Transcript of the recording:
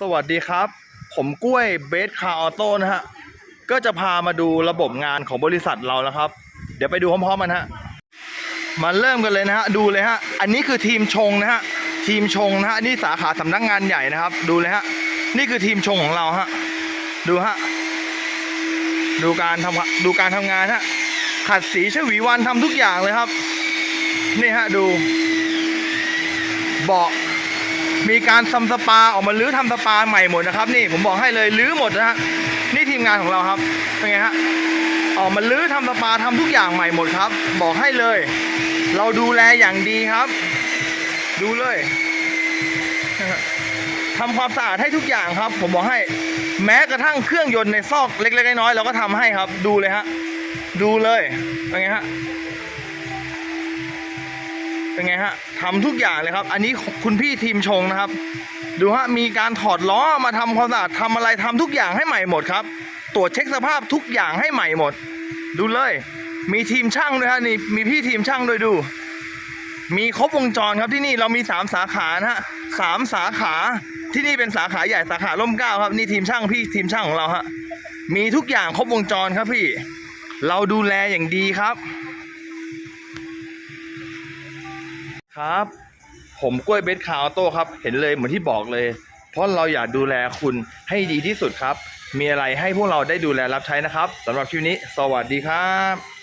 สวัสดีครับ ผมกล้วยเบสคาร์ออโต้นะฮะ ก็จะพามาดูระบบงานของบริษัทเราแล้วครับ เดี๋ยวไปดูพร้อมๆกันฮะ มาเริ่มกันเลยนะฮะ ดูเลยฮะ อันนี้คือทีมชงนะฮะ ทีมชงนะฮะ นี่สาขาสำนักงานใหญ่นะครับ ดูเลยฮะ นี่คือทีมชงของเราฮะ ดูฮะ ดูการทำดูการทำงานฮะ ขัดสีชวีวันทำทุกอย่างเลยครับ นี่ฮะดู เบาะ มีการทำสปาออกมาลื้อทำสปาใหม่หมดนะครับ นี่ผมบอกให้เลยลื้อหมดนะฮะนี่ทีมงานของเราครับเป็นไงฮะออกมาลื้อทำสปาทำทุกอย่างใหม่หมดครับ บอกให้เลย เราดูแลอย่างดีครับ ดูเลยทำความสะอาดให้ทุกอย่างครับ ผมบอกให้ แม้กระทั่งเครื่องยนต์ในซอกเล็กๆน้อยๆเราก็ทำให้ครับ ดูเลยฮะดูเลยเป็นไงฮะ เป็นไงฮะทำทุกอย่างเลยครับ อันนี้คุณพี่ทีมชงนะครับ ดูฮะมีการถอดล้อมาทำความสะอาดทำอะไรทำทุกอย่างให้ใหม่หมดครับ ตรวจเช็คสภาพทุกอย่างให้ใหม่หมด ดูเลย มีทีมช่างด้วยฮะนี่มีพี่ทีมช่างด้วยดู มีครบวงจรครับที่นี่เรามีสามสาขานะฮะสามสาขาที่นี่เป็นสาขาใหญ่สาขาร่มเก้าครับนี่ทีมช่างพี่ทีมช่างของเราฮะมีทุกอย่างครบวงจรครับพี่ เราดูแลอย่างดีครับ ครับ ผมกล้วยเบสคาวโต้ครับ เห็นเลยเหมือนที่บอกเลย เพราะเราอยากดูแลคุณให้ดีที่สุดครับ มีอะไรให้พวกเราได้ดูแลรับใช้นะครับสำหรับคลิปนี้ สวัสดีครับ